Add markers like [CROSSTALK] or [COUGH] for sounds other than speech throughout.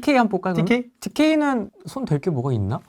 TK 한번 볼까요? 그럼? TK? TK는 손 댈 게 뭐가 있나?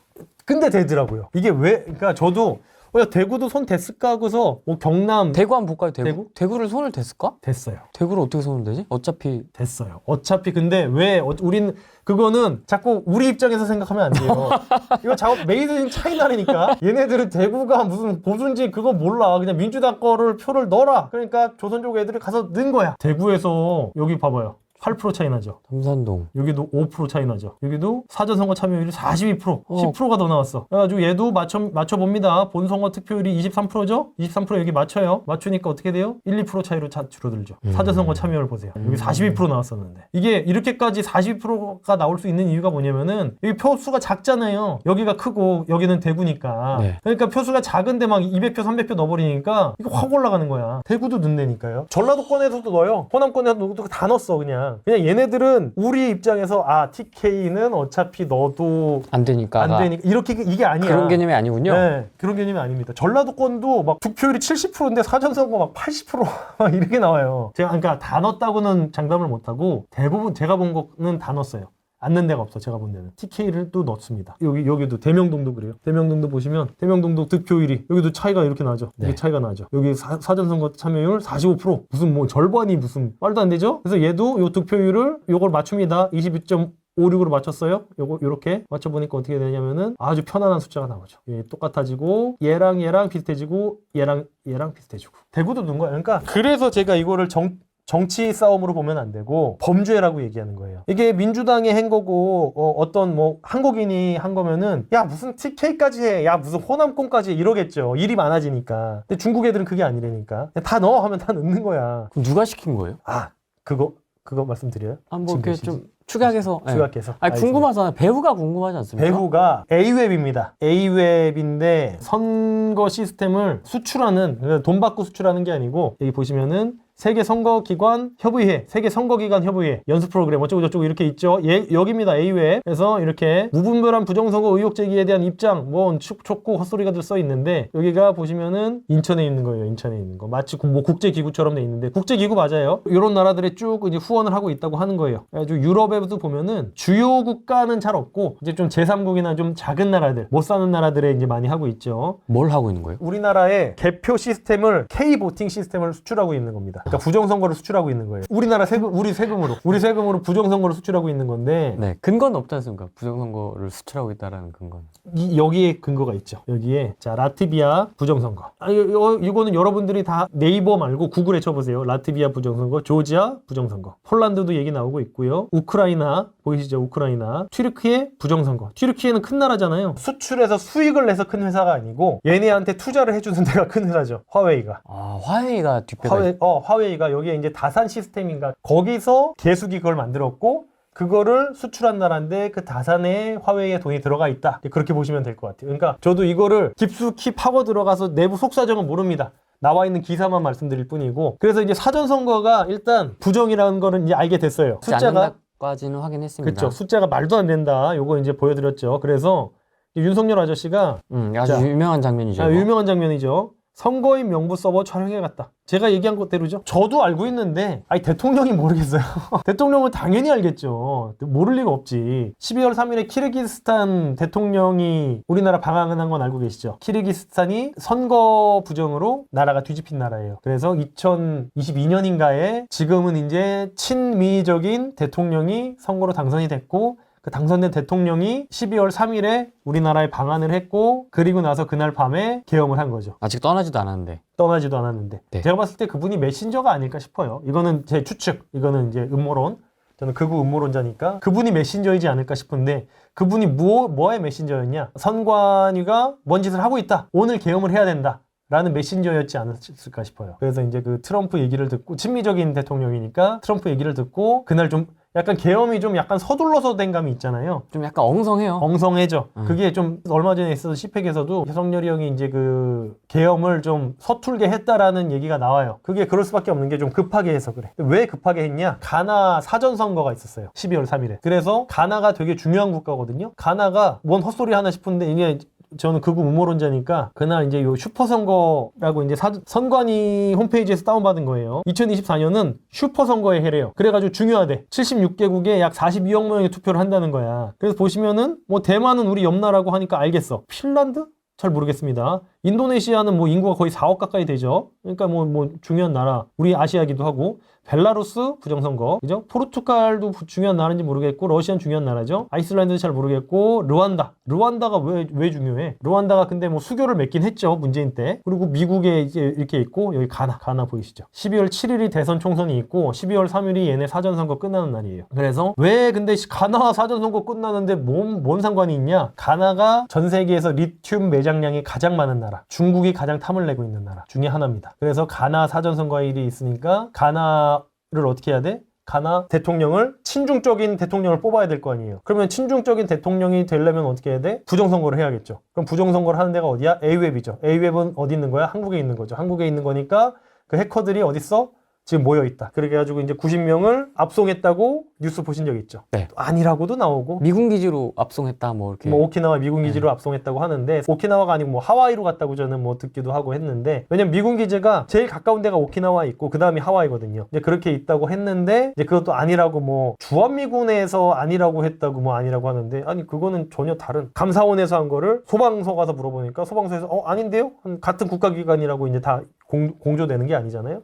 근데 되더라고요. 이게 왜? 그러니까 저도 어, 야, 대구도 손 됐을까 하고서 뭐 경남 대구 한번 볼까요? 대구? 대구? 대구를 손을 댔을까? 됐어요. 대구를 어떻게 손을 대지? 어차피 됐어요. 어차피 근데 왜 어, 우린 그거는 자꾸 우리 입장에서 생각하면 안 돼요. [LAUGHS] 이거 작업 메이드 인 차이나라니까. 얘네들은 대구가 무슨 보수인지 그거 몰라. 그냥 민주당 거를 표를 넣어라. 그러니까 조선족 애들이 가서 넣은 거야. 대구에서 여기 봐봐요. 8% 차이 나죠. 삼산동 여기도 5% 차이 나죠. 여기도 사전 선거 참여율이 42%, 어. 10%가 더 나왔어. 그래가지고 얘도 맞춰, 맞춰 봅니다. 본 선거 득표율이 23%죠? 23% 여기 맞춰요. 맞추니까 어떻게 돼요? 1, 2% 차이로 자- 줄어들죠. 음. 사전 선거 참여율 보세요. 여기 42% 나왔었는데. 이게 이렇게까지 42%가 나올 수 있는 이유가 뭐냐면은 여기 표수가 작잖아요. 여기가 크고 여기는 대구니까. 네. 그러니까 표수가 작은데 막 200표, 300표 넣어버리니까 이거 확 올라가는 거야. 대구도 넣는다니까요. 전라도권에서도 넣어요. 호남권에서도 다 넣었어 그냥. 그냥 얘네들은 우리 입장에서 아 TK는 어차피 넣어도 안 되니까 안 되니까 이렇게 이게 아니야. 그런 개념이 아니군요. 네, 그런 개념이 아닙니다. 전라도권도 막 득표율이 70%인데 사전선거 막 80%막 [LAUGHS] 이렇게 나와요. 제가 그러니까 다 넣었다고는 장담을 못하고 대부분 제가 본 거는 다 넣었어요. 안 넣는 데가 없어 제가 본 데는 TK를 또 넣습니다. 여기 여기도 대명동도 그래요. 대명동도 보시면 대명동도 득표율이 여기도 차이가 이렇게 나죠. 네. 이게 차이가 나죠. 여기 사, 사전선거 참여율 45% 무슨 뭐 절반이 무슨 말도 안 되죠. 그래서 얘도 요 득표율을 요걸 맞춥니다. 22. 56으로 맞췄어요. 요거 요렇게 맞춰 보니까 어떻게 되냐면은 아주 편안한 숫자가 나오죠. 예, 똑같아지고 얘랑 얘랑 비슷해지고 얘랑 얘랑 비슷해지고 대구도 넣은 거야. 그러니까 그래서 제가 이거를 정 정치 싸움으로 보면 안 되고 범죄라고 얘기하는 거예요. 이게 민주당이 한 거고 어, 떤뭐 한국인이 한 거면은 야 무슨 TK까지 해, 야 무슨 호남권까지 해 이러겠죠. 일이 많아지니까. 근데 중국 애들은 그게 아니라니까. 다 넣어 하면 다 넣는 거야. 그럼 누가 시킨 거예요? 아 그거 그거 말씀드려요? 한번 지금 이렇게 몇시지? 좀 추격해서 네. 추가해서. 아니 궁금하잖아요. 배우가 궁금하지 않습니까? 배후가 A웹입니다. A웹인데 선거 시스템을 수출하는 돈 받고 수출하는 게 아니고 여기 보시면은 세계 선거기관 협의회, 세계 선거기관 협의회 연수 프로그램 어쩌고 저쩌고 이렇게 있죠. 예, 여기입니다. A웹. 그래서 이렇게 무분별한 부정선거 의혹 제기에 대한 입장, 뭐 축, 촉구 헛소리가 들 써 있는데 여기가 보시면은 인천에 있는 거예요. 인천에 있는 거. 마치 뭐 국제기구처럼 돼 있는데 국제기구 맞아요. 이런 나라들에 쭉 이제 후원을 하고 있다고 하는 거예요. 그래가지고 유럽에도 보면은 주요 국가는 잘 없고 이제 좀 제3국이나 좀 작은 나라들, 못 사는 나라들에 이제 많이 하고 있죠. 뭘 하고 있는 거예요? 우리나라의 개표 시스템을 K 보팅 시스템을 수출하고 있는 겁니다. 그러니까 부정선거를 수출하고 있는 거예요. 우리나라 세금, 우리 세금으로, 우리 세금으로 부정선거를 수출하고 있는 건데 네 근거는 없지 않습니까? 부정선거를 수출하고 있다라는 근거는. 이, 여기에 근거가 있죠. 여기에 자 라트비아 부정선거. 아, 이, 거 이거는 여러분들이 다 네이버 말고 구글에 쳐보세요. 라트비아 부정선거, 조지아 부정선거, 폴란드도 얘기 나오고 있고요. 우크라이나 보이시죠? 우크라이나, 튀르키예 부정선거. 튀르키예는 큰 나라잖아요. 수출해서 수익을 내서 큰 회사가 아니고 얘네한테 투자를 해주는 데가 큰 회사죠. 화웨이가. 아 화웨이가 뒷배가 있... 화웨이, 어, 화웨이가 여기에 이제 다산 시스템인가 거기서 개수기 그걸 만들었고 그거를 수출한 나라인데 그 다산에 화웨이에 돈이 들어가 있다. 그렇게 보시면 될 것 같아요. 그러니까 저도 이거를 깊숙이 파고 들어가서 내부 속사정은 모릅니다. 나와 있는 기사만 말씀드릴 뿐이고 그래서 이제 사전 선거가 일단 부정이라는 거는 이제 알게 됐어요. 숫자가 까지는 확인했습니다. 그렇죠. 숫자가 말도 안 된다. 요거 이제 보여드렸죠. 그래서 윤석열 아저씨가 음, 아주 자, 유명한 장면이죠. 아. 유명한 장면이죠. 선거인 명부 서버 촬영해 갔다. 제가 얘기한 것대로죠. 저도 알고 있는데, 아니 대통령이 모르겠어요. [LAUGHS] 대통령은 당연히 알겠죠. 모를 리가 없지. 12월 3일에 키르기스탄 대통령이 우리나라 방한한 건 알고 계시죠? 키르기스탄이 선거 부정으로 나라가 뒤집힌 나라예요. 그래서 2022년인가에 지금은 이제 친미적인 대통령이 선거로 당선이 됐고 그 당선된 대통령이 12월 3일에 우리나라에 방한을 했고 그리고 나서 그날 밤에 계엄을 한 거죠. 아직 떠나지도 않았는데. 떠나지도 않았는데 네. 제가 봤을 때 그분이 메신저가 아닐까 싶어요. 이거는 제 추측, 이거는 이제 음모론. 저는 극우 음모론자니까 그분이 메신저이지 않을까 싶은데 그분이 뭐 뭐의 메신저였냐? 선관위가 뭔 짓을 하고 있다. 오늘 계엄을 해야 된다. 라는 메신저였지 않았을까 싶어요. 그래서 이제 그 트럼프 얘기를 듣고 친미적인 대통령이니까 트럼프 얘기를 듣고 그날 좀 약간 계엄이 좀 약간 서둘러서 된 감이 있잖아요. 좀 약간 엉성해요. 엉성해져. 음. 그게 좀 얼마 전에 있어서 시팩에서도 성렬이 형이 이제 그 계엄을 좀 서툴게 했다라는 얘기가 나와요. 그게 그럴 수밖에 없는 게 좀 급하게 해서 그래. 왜 급하게 했냐? 가나 사전 선거가 있었어요. 12월 3일에. 그래서 가나가 되게 중요한 국가거든요. 가나가 뭔 헛소리 하나 싶은데 이게 저는 극우 음모론자니까 그날 이제 요 슈퍼 선거라고 이제 사- 선관위 홈페이지에서 다운받은 거예요. 2024년은 슈퍼 선거의 해래요. 그래가지고 중요하대. 76개국에 약 42억 명의 투표를 한다는 거야. 그래서 보시면은 뭐 대만은 우리 옆 나라고 하니까 알겠어. 핀란드? 잘 모르겠습니다. 인도네시아는 뭐 인구가 거의 4억 가까이 되죠. 그러니까 뭐, 뭐 중요한 나라, 우리 아시아기도 하고, 벨라루스 부정선거, 그죠? 포르투갈도 부- 중요한 나라인지 모르겠고, 러시아는 중요한 나라죠. 아이슬란드 잘 모르겠고, 르완다. 르완다가 왜, 왜 중요해? 르완다가 근데 뭐 수교를 맺긴 했죠, 문재인 때. 그리고 미국에 이제 이렇게 있고, 여기 가나, 가나 보이시죠? 12월 7일이 대선 총선이 있고, 12월 3일이 얘네 사전선거 끝나는 날이에요. 그래서 왜 근데 가나 사전선거 끝나는데 뭔, 뭔 상관이 있냐? 가나가 전 세계에서 리튬 매장량이 가장 많은 나라, 중국이 가장 탐을 내고 있는 나라 중에 하나입니다. 그래서 가나 사전선거일이 있으니까 가나 를 어떻게 해야 돼? 가나 대통령을 친중적인 대통령을 뽑아야 될 거 아니에요. 그러면 친중적인 대통령이 되려면 어떻게 해야 돼? 부정선거를 해야겠죠. 그럼 부정선거를 하는 데가 어디야? A웹이죠. A웹은 어디 있는 거야? 한국에 있는 거죠. 한국에 있는 거니까 그 해커들이 어디 있어? 지금 모여 있다. 그렇게 해가지고 이제 90명을 압송했다고 뉴스 보신 적 있죠? 네. 아니라고도 나오고 미군 기지로 압송했다 뭐 이렇게 뭐 오키나와 미군 네. 기지로 압송했다고 하는데 오키나와가 아니고 뭐 하와이로 갔다고 저는 뭐 듣기도 하고 했는데 왜냐면 미군 기지가 제일 가까운 데가 오키나와 있고 그 다음이 하와이거든요. 이제 그렇게 있다고 했는데 이제 그것도 아니라고 뭐 주한미군에서 아니라고 했다고 뭐 아니라고 하는데 아니 그거는 전혀 다른 감사원에서 한 거를 소방서 가서 물어보니까 소방서에서 어 아닌데요? 같은 국가기관이라고 이제 다 공, 공조되는 게 아니잖아요.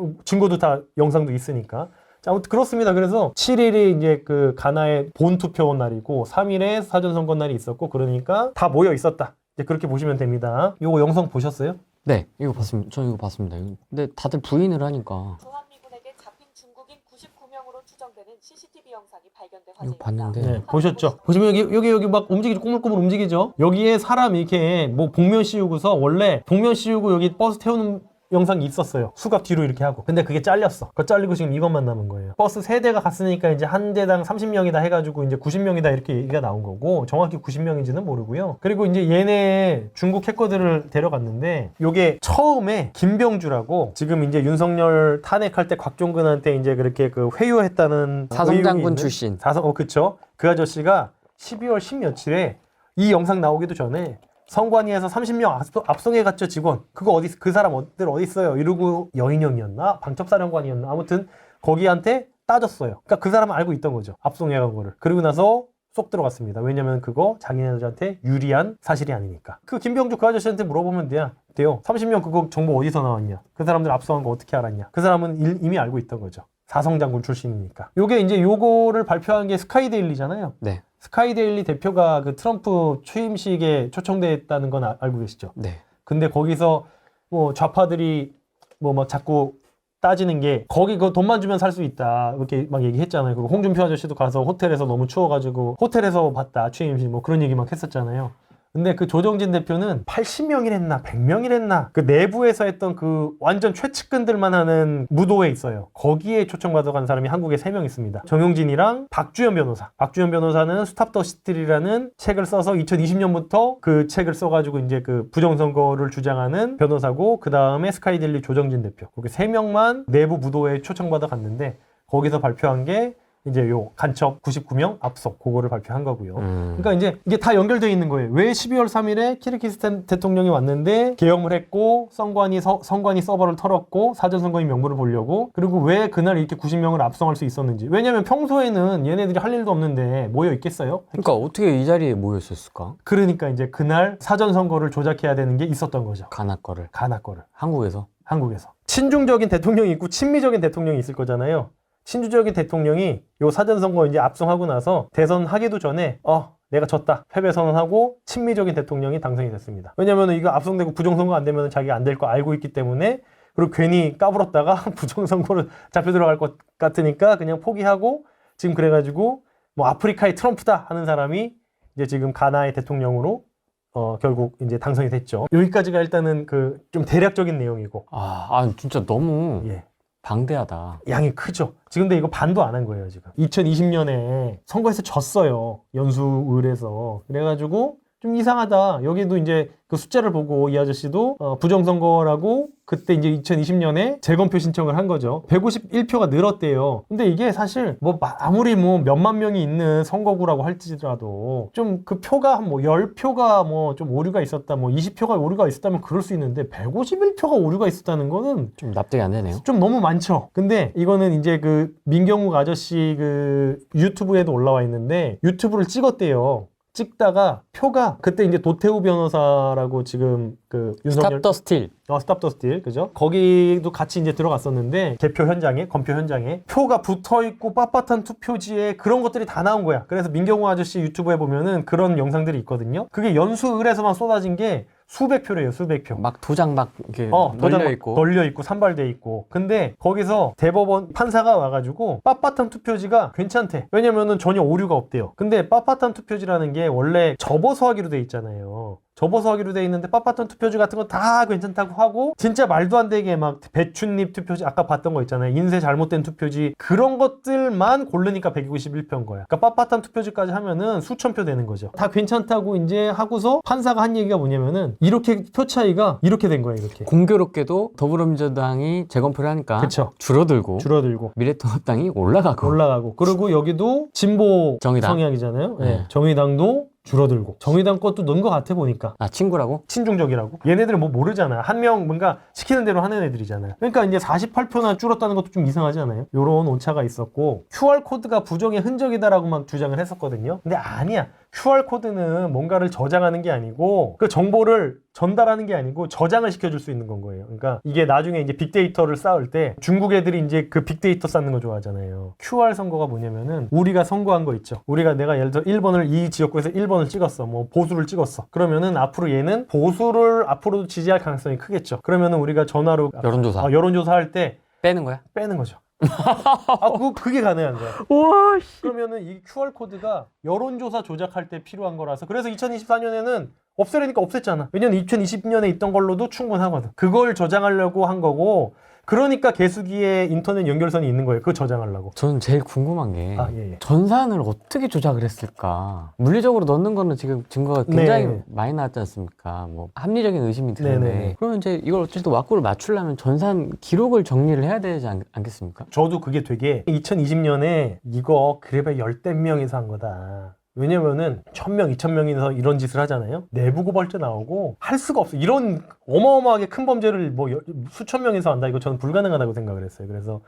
어, 증거도 다 영상도 있으니까. 자, 아무튼 그렇습니다. 그래서 7일이 이제 그 가나의 본 투표 날이고 3일에 사전 선거 날이 있었고 그러니까 다 모여 있었다. 이제 그렇게 보시면 됩니다. 요거 영상 보셨어요? 네 이거 봤습니다 저 이거 봤습니다 이거- 근데 다들 부인을 하니까 주한미군에게 잡힌 중국인 99명으로 추정되는 CCTV 영상이 이거 화제입니다. 봤는데 네, 보셨죠? 보시면 여기 여기 여기 막 움직이죠. 꼬물꼬물 움직이죠. 여기에 사람 이렇게 뭐 복면 씌우고서 원래 복면 씌우고 여기 버스 태우는 영상이 있었어요. 수갑 뒤로 이렇게 하고. 근데 그게 잘렸어. 그거 잘리고 지금 이것만 남은 거예요. 버스 세대가 갔으니까 이제 한 대당 30명이다 해가지고 이제 90명이다 이렇게 얘기가 나온 거고 정확히 90명인지는 모르고요. 그리고 이제 얘네 중국 해커들을 데려갔는데 요게 처음에 김병주라고 지금 이제 윤석열 탄핵할 때 곽종근한테 이제 그렇게 그 회유했다는 사성 의혹이 장군 있는 출신. 사성 어 그쵸 그 아저씨가 12월 10 며칠에 이 영상 나오기도 전에 성관위에서 30명 압송, 압송해 갔죠 직원. 그거 어디 그 사람들 어디 있어요? 이러고 여인형이었나? 방첩사령관이었나? 아무튼 거기한테 따졌어요. 그러니까 그 사람은 알고 있던 거죠. 압송해 간 거를. 그리고 나서 쏙 들어갔습니다. 왜냐면 그거 자기네들한테 유리한 사실이 아니니까. 그 김병주 그 아저씨한테 물어보면 돼요. 돼요. 30명 그거 정보 어디서 나왔냐? 그 사람들 압송한 거 어떻게 알았냐? 그 사람은 일- 이미 알고 있던 거죠. 사성장군 출신이니까. 요게 이제 요거를 발표한 게 스카이데일리잖아요. 네 스카이데일리 대표가 그 트럼프 취임식에 초청됐다는 건 아- 알고 계시죠? 네. 근데 거기서 뭐 좌파들이 뭐 막 자꾸 따지는 게 거기 그 돈만 주면 살 수 있다 이렇게 막 얘기했잖아요. 그리고 홍준표 아저씨도 가서 호텔에서 너무 추워가지고 호텔에서 봤다 취임식 뭐 그런 얘기 막 했었잖아요. 근데 그 조정진 대표는 80명이랬나 100명이랬나 그 내부에서 했던 그 완전 최측근들만 하는 무도회 있어요. 거기에 초청받아 간 사람이 한국에 3명 있습니다. 정용진이랑 박주현 변호사. 박주현 변호사는 스탑 더 시트리라는 책을 써서 2020년부터 그 책을 써가지고 이제 그 부정선거를 주장하는 변호사고 그 다음에 스카이델리 조정진 대표. 그렇게 3명만 내부 무도회에 초청받아 갔는데 거기서 발표한 게 이제 요 간첩 99명 압석 그거를 발표한 거고요. 음. 그러니까 이제 이게 다 연결되어 있는 거예요. 왜 12월 3일에 키르기스탄 대통령이 왔는데 계엄을 했고 선관위 서, 선관위 서버를 털었고 사전 선거인 명부를 보려고 그리고 왜 그날 이렇게 90명을 압송할 수 있었는지. 왜냐면 평소에는 얘네들이 할 일도 없는데 모여 있겠어요? 그러니까 어떻게 이 자리에 모였었을까 그러니까 이제 그날 사전 선거를 조작해야 되는 게 있었던 거죠. 가나 거를 가나 거를 한국에서 한국에서 친중적인 대통령이 있고 친미적인 대통령이 있을 거잖아요. 친주적인 대통령이 요 사전 선거 이제 압송하고 나서 대선 하기도 전에 어 내가 졌다 패배 선언하고 친미적인 대통령이 당선이 됐습니다. 왜냐면 이거 압송되고 부정선거 안 되면 자기가 안 될 거 알고 있기 때문에 그리고 괜히 까불었다가 [LAUGHS] 부정선거로 잡혀 들어갈 것 같으니까 그냥 포기하고 지금 그래가지고 뭐 아프리카의 트럼프다 하는 사람이 이제 지금 가나의 대통령으로 어 결국 이제 당선이 됐죠. 여기까지가 일단은 그 좀 대략적인 내용이고 아, 아 진짜 너무 예. 방대하다 양이 크죠. 지금 근데 이거 반도 안 한 거예요, 지금. 2020년에 선거에서 졌어요. 연수을에서. 그래가지고 좀 이상하다. 여기도 이제 그 숫자를 보고 이 아저씨도 어, 부정선거라고 그때 이제 2020년에 재검표 신청을 한 거죠. 151표가 늘었대요. 근데 이게 사실 뭐 마- 아무리 뭐 몇만 명이 있는 선거구라고 할지라도 좀 그 표가 한 뭐 10표가 뭐 좀 오류가 있었다, 뭐 20표가 오류가 있었다면 그럴 수 있는데 151표가 오류가 있었다는 거는 좀 납득이 안 되네요. 좀 너무 많죠. 근데 이거는 이제 그 민경욱 아저씨 그 유튜브에도 올라와 있는데 유튜브를 찍었대요. 찍다가 표가 그때 이제 도태우 변호사라고 지금 그 윤석열 스탑 더 스틸. 어, 스탑 더 스틸 그죠? 거기도 같이 이제 들어갔었는데 개표 현장에 검표 현장에 표가 붙어 있고 빳빳한 투표지에 그런 것들이 다 나온 거야. 그래서 민경호 아저씨 유튜브에 보면은 그런 영상들이 있거든요. 그게 연수을에서만 쏟아진 게 수백 표래요, 수백 표. 막 도장 막 이렇게 어, 도장 널려 막 있고. 널려 있고 산발돼 있고. 근데 거기서 대법원 판사가 와가지고 빳빳한 투표지가 괜찮대. 왜냐면은 전혀 오류가 없대요. 근데 빳빳한 투표지라는 게 원래 접어서 하기로 돼 있잖아요. 접어서 하기로 돼 있는데 빳빳한 투표지 같은 거 다 괜찮다고 하고 진짜 말도 안 되게 막 배춧잎 투표지 아까 봤던 거 있잖아요. 인쇄 잘못된 투표지 그런 것들만 고르니까 191표인 거야. 그러니까 빳빳한 투표지까지 하면은 수천 표 되는 거죠. 다 괜찮다고 이제 하고서 판사가 한 얘기가 뭐냐면은 이렇게 표 차이가 이렇게 된 거야 이렇게. 공교롭게도 더불어민주당이 재검표를 하니까 그쵸. 줄어들고 줄어들고 미래통합당이 올라가고 올라가고 그리고 여기도 진보 정의당. 성향이잖아요. 네. 네. 정의당도 줄어들고 정의당 것도 넣은 것 같아 보니까. 아 친구라고? 친중적이라고? 얘네들은 뭐 모르잖아 한 명 뭔가 시키는 대로 하는 애들이잖아요. 그러니까 이제 48표나 줄었다는 것도 좀 이상하지 않아요? 요런 오차가 있었고 QR 코드가 부정의 흔적이다라고 막 주장을 했었거든요. 근데 아니야 QR 코드는 뭔가를 저장하는 게 아니고 그 정보를 전달하는 게 아니고 저장을 시켜줄 수 있는 건 거예요. 그러니까 이게 나중에 이제 빅데이터를 쌓을 때 중국 애들이 이제 그 빅데이터 쌓는 거 좋아하잖아요. QR 선거가 뭐냐면은 우리가 선거한 거 있죠. 우리가 내가 예를 들어 1번을 이 지역구에서 1번을 찍었어. 뭐 보수를 찍었어. 그러면은 앞으로 얘는 보수를 앞으로도 지지할 가능성이 크겠죠. 그러면은 우리가 전화로 여론조사 아, 여론조사 할 때 빼는 거야? 빼는 거죠. 아, 그, [LAUGHS] 그게 가능한 거야. 와 그러면은 이 QR 코드가 여론조사 조작할 때 필요한 거라서 그래서 2024년에는 없애려니까 없앴잖아. 왜냐면 2020년에 있던 걸로도 충분하거든. 그걸 저장하려고 한 거고 그러니까 개수기에 인터넷 연결선이 있는 거예요. 그거 저장하려고. 저는 제일 궁금한 게 아, 예, 예. 전산을 어떻게 조작을 했을까? 물리적으로 넣는 거는 지금 증거가 굉장히 네. 많이 나왔지 않습니까? 뭐 합리적인 의심이 드는데 네 네. 그러면 이제 이걸 어쨌든 왁구를 맞추려면 전산 기록을 정리를 해야 되지 않, 겠습니까 저도 그게 되게 2020년에 이거 그래봐야 열댓 명이서 한 거다. 왜냐면은 천명 이천 명이서 이런 짓을 하잖아요. 내부 고발자 나오고 할 수가 없어. 이런 어마어마하게 큰 범죄를 뭐 여- 수천 명이서 한다. 이거 저는 불가능하다고 생각을 했어요. 그래서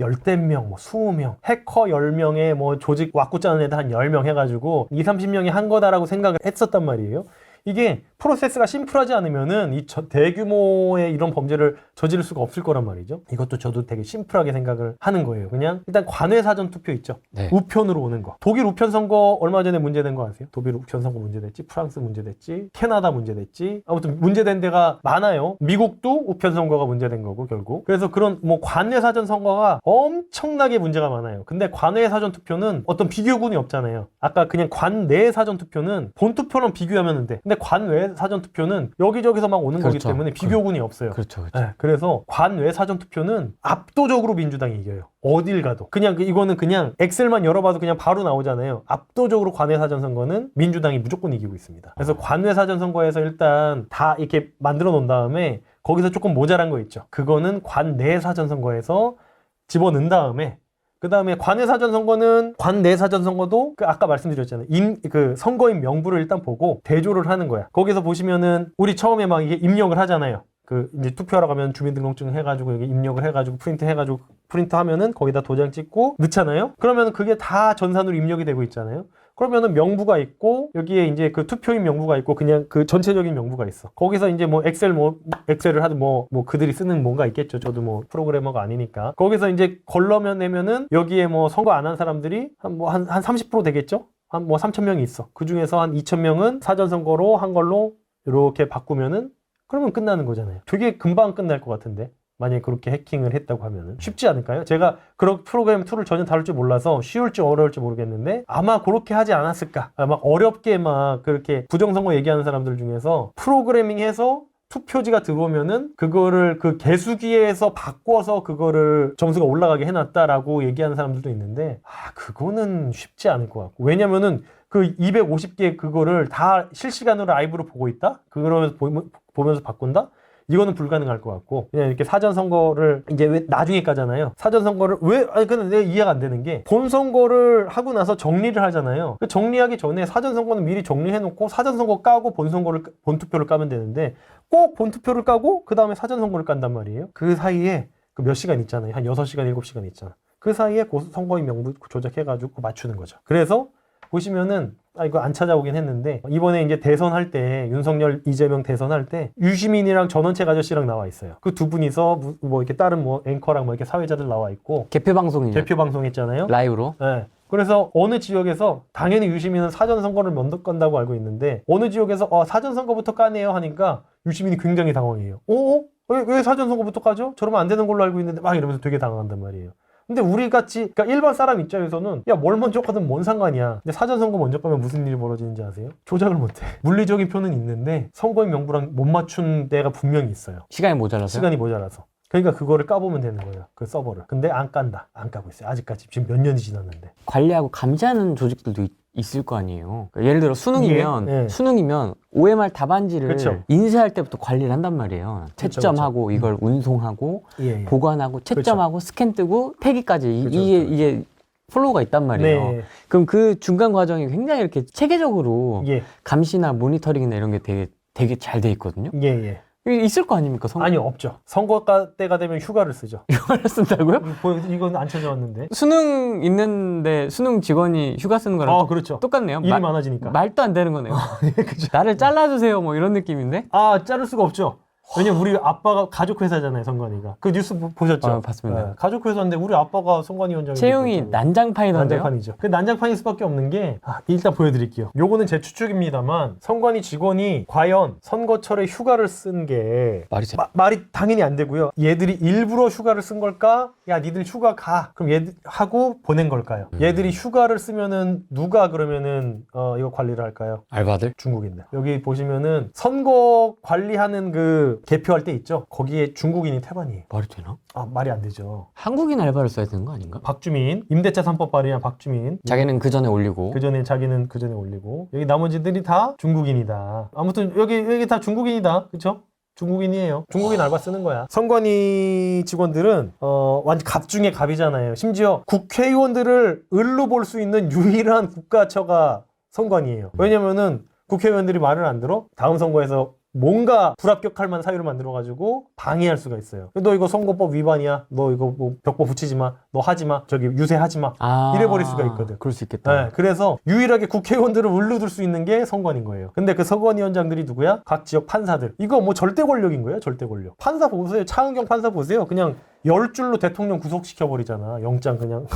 열댓 명, 뭐 스무 명, 해커 열 명에 뭐 조직 왁구 짜는 애들 한 열 명 해가지고 이 삼십 명이 한 거다라고 생각을 했었단 말이에요. 이게 프로세스가 심플하지 않으면은 이 저- 대규모의 이런 범죄를 저지를 수가 없을 거란 말이죠. 이것도 저도 되게 심플하게 생각을 하는 거예요. 그냥 일단 관외 사전 투표 있죠. 네. 우편으로 오는 거. 독일 우편 선거 얼마 전에 문제된 거 아세요? 독일 우편 선거 문제됐지, 프랑스 문제됐지, 캐나다 문제됐지. 아무튼 문제된 데가 많아요. 미국도 우편 선거가 문제된 거고 결국. 그래서 그런 뭐 관외 사전 선거가 엄청나게 문제가 많아요. 근데 관외 사전 투표는 어떤 비교군이 없잖아요. 아까 그냥 관내 사전 투표는 본 투표랑 비교하면 돼. 근데 관외 사전 투표는 여기저기서 막 오는 거기 그렇죠. 때문에 비교군이 없어요. 그렇죠, 그렇죠. 네, 그래서 관외 사전 투표는 압도적으로 민주당이 이겨요. 어딜 가도. 그냥 그- 이거는 그냥 엑셀만 열어봐도 그냥 바로 나오잖아요. 압도적으로 관외 사전 선거는 민주당이 무조건 이기고 있습니다. 그래서 관외 사전 선거에서 일단 다 이렇게 만들어 놓은 다음에 거기서 조금 모자란 거 있죠. 그거는 관내 사전 선거에서 집어넣은 다음에 그 다음에 관외 사전 선거는 관내 사전 선거도 그 아까 말씀드렸잖아요. 임, 그 선거인 명부를 일단 보고 대조를 하는 거야. 거기서 보시면은 우리 처음에 막 이게 입력을 하잖아요. 그 이제 투표하러 가면 주민등록증 해가지고 여기 입력을 해가지고 프린트 해가지고 프린트 하면은 거기다 도장 찍고 넣잖아요. 그러면 그게 다 전산으로 입력이 되고 있잖아요. 그러면은 명부가 있고 여기에 이제 그 투표인 명부가 있고 그냥 그 전체적인 명부가 있어. 거기서 이제 뭐 엑셀 뭐 엑셀을 하든 뭐뭐 그들이 쓰는 뭔가 있겠죠. 저도 뭐 프로그래머가 아니니까. 거기서 이제 걸러면 내면은 여기에 뭐 선거 안 한 사람들이 한 뭐 한 한 30% 되겠죠? 한 뭐 3천 명이 있어. 그 중에서 한 2천 명은 사전 선거로 한 걸로 이렇게 바꾸면은 그러면 끝나는 거잖아요. 되게 금방 끝날 것 같은데. 만약에 그렇게 해킹을 했다고 하면은 쉽지 않을까요? 제가 그런 프로그램 툴을 전혀 다룰 줄 몰라서 쉬울지 어려울지 모르겠는데 아마 그렇게 하지 않았을까? 아, 막 어렵게 막 그렇게 부정선거 얘기하는 사람들 중에서 프로그래밍 해서 투표지가 들어오면은 그거를 그 개수기에서 바꿔서 그거를 점수가 올라가게 해놨다라고 얘기하는 사람들도 있는데 아 그거는 쉽지 않을 것 같고 왜냐면은 그 250개 그거를 다 실시간으로 라이브로 보고 있다 그러면서 보- 보면서 바꾼다 이거는 불가능할 것 같고 그냥 이렇게 사전 선거를 이제 왜 나중에 까잖아요. 사전 선거를 왜 아니 근데 내가 이해가 안 되는 게 본 선거를 하고 나서 정리를 하잖아요. 그 정리하기 전에 사전 선거는 미리 정리해 놓고 사전 선거 까고 본 선거를 까- 본 투표를 까면 되는데 꼭 본 투표를 까고 그 다음에 사전 선거를 깐단 말이에요. 그 사이에 그 몇 시간 있잖아요. 한 6시간 7시간 있잖아. 그 사이에 고- 선거인 명부 조작해가지고 맞추는 거죠. 그래서 보시면은 아 이거 안 찾아오긴 했는데 이번에 이제 대선 할 때 윤석열 이재명 대선 할 때 유시민이랑 전원책 아저씨랑 나와 있어요. 그 두 분이서 무- 뭐 이렇게 다른 뭐 앵커랑 뭐 이렇게 사회자들 나와 있고 개표 방송이죠. 대표 방송 했잖아요. 라이브로. 예. 그래서 어느 지역에서 당연히 유시민은 사전 선거를 먼저 깐다고 알고 있는데 어느 지역에서 어, 사전 선거부터 까네요 하니까 유시민이 굉장히 당황해요. 어? 왜, 왜 사전 선거부터 까죠? 저러면 안 되는 걸로 알고 있는데 막 이러면서 되게 당황한단 말이에요. 근데 우리 같이 그러니까 일반 사람 입장에서는 야 뭘 먼저 까든 뭔 상관이야. 근데 사전 선거 먼저 까면 무슨 일이 벌어지는지 아세요? 조작을 못해. [LAUGHS] 물리적인 표는 있는데 선거인 명부랑 못 맞춘 데가 분명히 있어요. 시간이 모자라서. 시간이 모자라서. 그러니까 그거를 까보면 되는 거예요. 그 서버를. 근데 안 깐다. 안 까고 있어요. 아직까지 지금 몇 년이 지났는데. 관리하고 감시하는 조직들도 있, 을 거 아니에요. 그러니까 예를 들어 수능이면 예, 예. 수능이면 OMR 답안지를 그쵸. 인쇄할 때부터 관리를 한단 말이에요. 채점하고 이걸 운송하고 예, 예. 보관하고 채점하고 스캔 뜨고 폐기까지 이- 그쵸, 이게 그쵸. 이게 플로우가 있단 말이에요. 네. 그럼 그 중간 과정이 굉장히 이렇게 체계적으로 예. 감시나 모니터링이나 이런 게 되게 되게 잘 돼 있거든요. 예, 예. 있을 거 아닙니까? 성... 아니, 없죠. 선거가 때가 되면 휴가를 쓰죠. [LAUGHS] 휴가를 쓴다고요? 뭐, 이건 안 찾아왔는데. 수능 있는데 수능 직원이 휴가 쓰는 거랑 아, 똑- 그렇죠. 똑같네요. 일이 말- 많아지니까. 말도 안 되는 거네요. [LAUGHS] 그죠. 나를 잘라주세요, 뭐 이런 느낌인데. 아, 자를 수가 없죠. 왜냐면 우리 아빠가 가족 회사잖아요, 성관이가. 그 뉴스 보- 보셨죠? 아, 봤습니다. 네, 가족 회사인데 우리 아빠가 성관위원장이 채용이 난장판이던데요. 난장판이죠. 그 난장판일 수밖에 없는 게 아, 일단 보여드릴게요. 요거는 제 추측입니다만 선관위 직원이 과연 선거철에 휴가를 쓴 게 말이 잘. 말이 당연히 안 되고요. 얘들이 일부러 휴가를 쓴 걸까? 야, 니들 휴가 가. 그럼 얘들 하고 보낸 걸까요? 음. 얘들이 휴가를 쓰면은 누가 그러면은 어, 이거 관리를 할까요? 알바들? 중국인들. 여기 보시면은 선거 관리하는 그 개표할 때 있죠. 거기에 중국인이 태반이에요. 말이 되나? 아, 말이 안 되죠. 한국인 알바를 써야 되는 거 아닌가? 박주민, 임대차 3법 발의한 박주민. 자기는 그 전에 올리고. 그 전에 자기는 그 전에 올리고 여기 나머지들이 다 중국인이다. 아무튼 여기 여기 다 중국인이다. 그렇죠? 중국인이에요. 중국인 알바 쓰는 거야. 선관위 직원들은 어 완전 갑 중에 갑이잖아요. 심지어 국회의원들을 을로 볼 수 있는 유일한 국가처가 선관위예요. 왜냐면은 국회의원들이 말을 안 들어 다음 선거에서 뭔가 불합격할 만한 사유를 만들어가지고 방해할 수가 있어요. 너 이거 선거법 위반이야. 너 이거 뭐 벽보 붙이지 마. 너 하지 마. 저기 유세하지 마. 아. 이래버릴 수가 있거든. 그럴 수 있겠다. 네, 그래서 유일하게 국회의원들을 울려둘 수 있는 게 선관인 거예요. 근데 그 선관위원장들이 누구야? 각 지역 판사들. 이거 뭐 절대 권력인 거예요, 절대 권력. 판사 보세요, 차은경 판사 보세요. 그냥 열 줄로 대통령 구속시켜 버리잖아. 영장 그냥.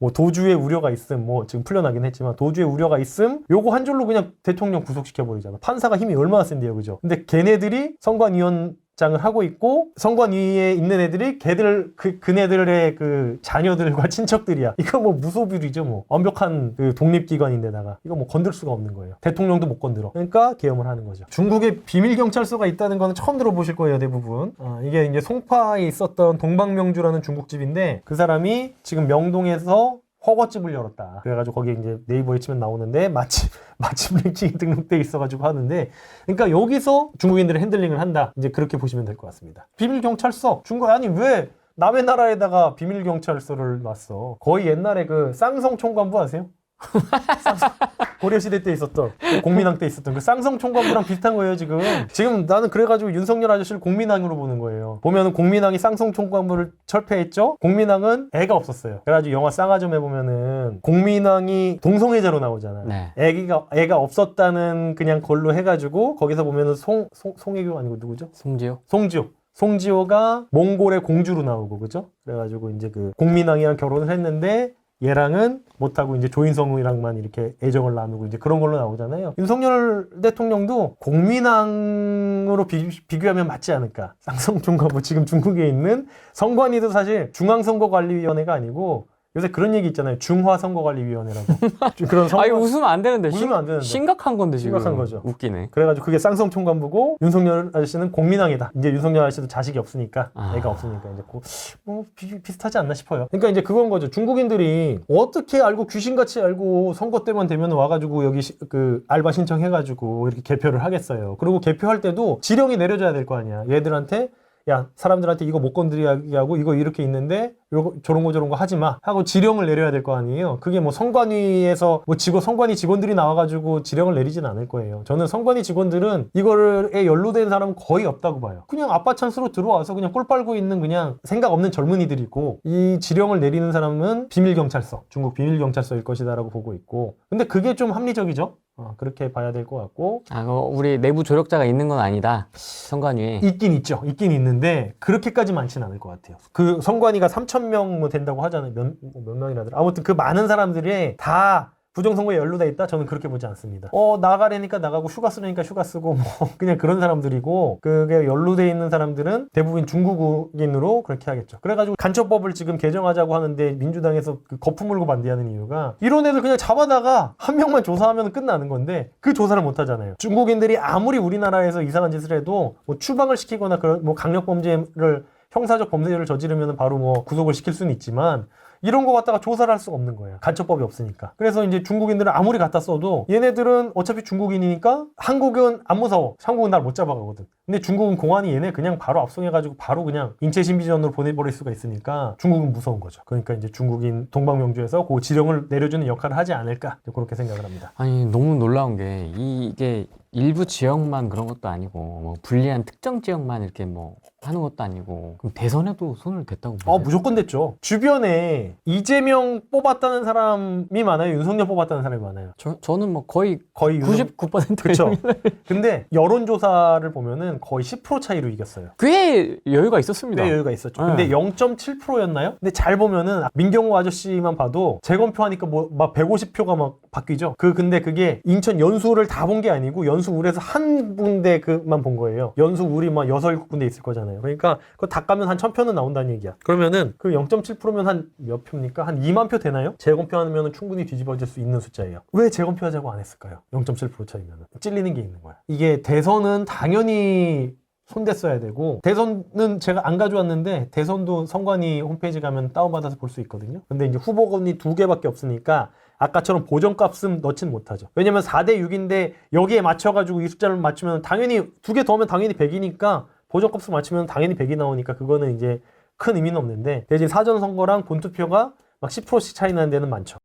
뭐 도주의 우려가 있음, 뭐 지금 풀려나긴 했지만 도주의 우려가 있음, 요거 한 줄로 그냥 대통령 구속시켜 버리잖아. 판사가 힘이 얼마나 센데요, 그죠? 근데 걔네들이 선관위원 장을 하고 있고 선관 위에 있는 애들이 걔들 그 그네들의 그 자녀들과 [LAUGHS] 친척들이야. 이거 뭐 무소불위죠 뭐 완벽한 그 독립기관인데다가 이거 뭐 건들 수가 없는 거예요. 대통령도 못 건드려. 그러니까 계엄을 하는 거죠. 중국에 비밀 경찰서가 있다는 거는 처음 들어보실 거예요 대부분. 아, 이게 이제 송파에 있었던 동방명주라는 중국집인데 그 사람이 지금 명동에서 허거집을 열었다. 그래가지고 거기에 이제 네이버에 치면 나오는데 마침 마침 [LAUGHS] 랭킹이 등록돼 있어가지고 하는데 그러니까 여기서 중국인들의 핸들링을 한다. 이제 그렇게 보시면 될 것 같습니다. 비밀 경찰서 중국 아니 왜 남의 나라에다가 비밀 경찰서를 놨어? 거의 옛날에 그 쌍성 총관부 아세요? 쌍성- [LAUGHS] 고려시대 때 있었던 공민왕 때 있었던 그 쌍성 총관부랑 비슷한 거예요 지금. 지금 나는 그래가지고 윤석열 아저씨를 공민왕으로 보는 거예요. 보면은 공민왕이 쌍성 총관부를 철폐했죠? 공민왕은 애가 없었어요. 그래가지고 영화 쌍화점에 보면은 공민왕이 동성애자로 나오잖아 네. 애기가 애가 없었다는 그냥 걸로 해가지고 거기서 보면은 송, 송 송혜교 아니고 누구죠? 송지효. 송지효. 송지효가 몽골의 공주로 나오고 그죠? 그래가지고 이제 그 공민왕이랑 결혼을 했는데 얘랑은 못하고 이제 조인성이랑만 이렇게 애정을 나누고 이제 그런 걸로 나오잖아요. 윤석열 대통령도 공민왕으로 비, 비교하면 맞지 않을까. [LAUGHS] 쌍성총과뭐 지금 중국에 있는 선관위도 사실 중앙선거관리위원회가 아니고 요새 그런 얘기 있잖아요. 중화 선거관리위원회라고. 좀 [LAUGHS] 그런 선거 아 이거 웃으면 안 되는데 웃으면 안 되는데. 심각한 건데 지금 심각한 거죠. 웃기네 그래가지고 그게 쌍성 총관부고 윤석열 아저씨는 공민왕이다. 이제 윤석열 아저씨도 자식이 없으니까 아. 애가 없으니까 이제 고, 뭐 비, 비슷하지 않나 싶어요. 그러니까 이제 그건 거죠. 중국인들이 어떻게 알고 귀신같이 알고 선거 때만 되면 와가지고 여기 시- 그 알바 신청해가지고 이렇게 개표를 하겠어요. 그리고 개표할 때도 지령이 내려져야 될 거 아니야. 얘들한테 야 사람들한테 이거 못 건드리게 하고 이거 이렇게 있는데 요거 저런 거 저런 거 하지 마 하고 지령을 내려야 될 거 아니에요. 그게 뭐 선관위에서 뭐 직원 선관위 직원들이 나와가지고 지령을 내리진 않을 거예요. 저는 선관위 직원들은 이거를에 연루된 사람은 거의 없다고 봐요. 그냥 아빠 찬스로 들어와서 그냥 꼴 빨고 있는 그냥 생각 없는 젊은이들이고 이 지령을 내리는 사람은 비밀 경찰서 중국 비밀 경찰서일 것이다라고 보고 있고 근데 그게 좀 합리적이죠. 어, 그렇게 봐야 될 것 같고 아 그거 우리 내부 조력자가 있는 건 아니다 선관위에 있긴 있죠. 있긴 있는데 그렇게까지 많지는 않을 것 같아요. 그 선관위가 3천 명 뭐 된다고 하잖아요. 몇, 몇 명이라더라. 아무튼 그 많은 사람들이 다 부정선거에 연루돼 있다? 저는 그렇게 보지 않습니다. 어, 나가려니까 나가고 휴가 쓰려니까 휴가 쓰고 뭐 [LAUGHS] 그냥 그런 사람들이고 그게 연루돼 있는 사람들은 대부분 중국인으로 그렇게 하겠죠. 그래가지고 간첩법을 지금 개정하자고 하는데 민주당에서 그 거품 물고 반대하는 이유가 이런 애들 그냥 잡아다가 한 명만 조사하면 끝나는 건데 그 조사를 못 하잖아요. 중국인들이 아무리 우리나라에서 이상한 짓을 해도 뭐 추방을 시키거나 그런 뭐 강력 범죄를 형사적 범죄를 저지르면 바로 뭐 구속을 시킬 수는 있지만 이런 거 갖다가 조사를 할 수가 없는 거예요. 간첩법이 없으니까. 그래서 이제 중국인들은 아무리 갖다 써도 얘네들은 어차피 중국인이니까 한국은 안 무서워. 한국은 날 못 잡아가거든. 근데 중국은 공안이 얘네 그냥 바로 압송해가지고 바로 그냥 인체 신비전으로 보내버릴 수가 있으니까 중국은 무서운 거죠. 그러니까 이제 중국인 동방명주에서 그 지령을 내려주는 역할을 하지 않을까 그렇게 생각을 합니다. 아니 너무 놀라운 게 이게 일부 지역만 그런 것도 아니고 뭐 불리한 특정 지역만 이렇게 뭐 하는 것도 아니고 그럼 대선에도 손을 댔다고 아 보세요? 무조건 됐죠. 주변에 이재명 뽑았다는 사람이 많아요. 윤석열 뽑았다는 사람이 많아요. 저, 저는 뭐 거의 거의 윤석- 99% 그쵸. [LAUGHS] 근데 여론조사를 보면은 거의 10% 차이로 이겼어요. 꽤 여유가 있었습니다. 꽤 여유가 있었죠. 네. 근데 0.7%였나요? 근데 잘 보면은 민경호 아저씨만 봐도 재검표 하니까 뭐 막 150표가 막 바뀌죠. 그 근데 그게 인천 연수를 다 본 게 아니고 연수울에서 한 군데 그만 본 거예요. 연수울이 막 6, 7군데 있을 거잖아요. 그러니까 그거 다 까면 한 1000표는 나온다는 얘기야. 그러면은 그 0.7%면 한 몇 표입니까? 한 2만 표 되나요? 재검표하면 충분히 뒤집어질 수 있는 숫자예요. 왜 재검표하자고 안 했을까요? 0.7% 차이면 찔리는 게 있는 거야. 이게 대선은 당연히 손댔어야 되고 대선은 제가 안 가져왔는데 대선도 선관위 홈페이지 가면 다운받아서 볼 수 있거든요. 근데 이제 후보군이 두 개밖에 없으니까 아까처럼 보정값은 넣진 못하죠. 왜냐면 4대 6인데 여기에 맞춰가지고 이 숫자를 맞추면 당연히 두 개 더하면 당연히 100이니까 보정값을 맞추면 당연히 100이 나오니까 그거는 이제 큰 의미는 없는데 대신 사전 선거랑 본투표가 막 10%씩 차이 나는 데는 많죠.